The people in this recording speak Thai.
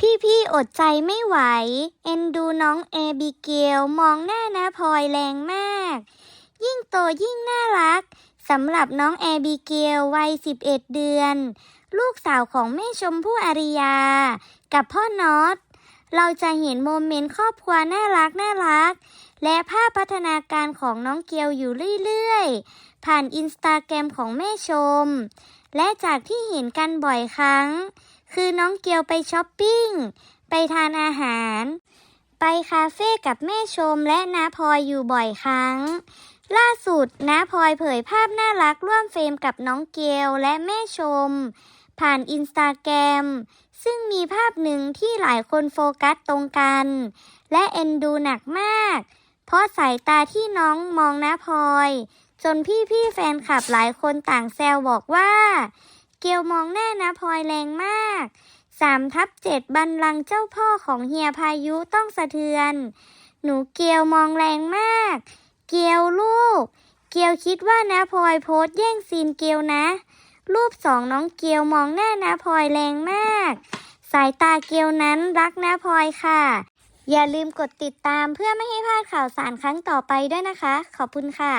พี่ๆอดใจไม่ไหว เอ็นดูน้องแอบิเกลมองหน้านะพลอยแรงมาก ยิ่งโตยิ่งน่ารักสำหรับน้องแอบิเกลวัย 11 เดือน ลูกสาวของแม่ชมพู่อาริยา กับพ่อนอตเราจะเห็นโมเมนต์ครอบครัวน่ารักน่ารัก และภาพพัฒนาการของน้องเกียวอยู่เรื่อยๆ ผ่านอินสตาแกรมของแม่ชม และจากที่เห็นกันบ่อยครั้ง คือน้องเกียวไปช้อปปิ้ง ไปทานอาหาร ไปคาเฟ่กับแม่ชมและน้าพลอยอยู่บ่อยครั้ง ล่าสุดน้าพลอยเผยภาพน่ารักร่วมเฟรมกับน้องเกลและแม่ชม ผ่านอินสตาแกรมซึ่งมีภาพหนึ่งที่หลายคนโฟกัสตรงกัน และเอ็นดูหนักมาก เพราะสายตาที่น้องมองน้าพลอย จนพี่ๆแฟนคลับหลายคนต่างแซวบอกว่า เกลมองหน้านาพลอยแรงมากสามทับเจ็ดบันลังเจ้าพ่อของเฮียพายุต้องสะเทือน หนูเกลมองแรงมาก เกลลูก เกลคิดว่านาพลอยโพสแย่งซีนเกลนะ รูปสองน้องเกลมองหน้านาพลอยแรงมาก สายตาเกลนั้นรักน้าพลอยค่ะ อย่าลืมกดติดตามเพื่อไม่ให้พลาดข่าวสารครั้งต่อไปด้วยนะคะ ขอบคุณค่ะ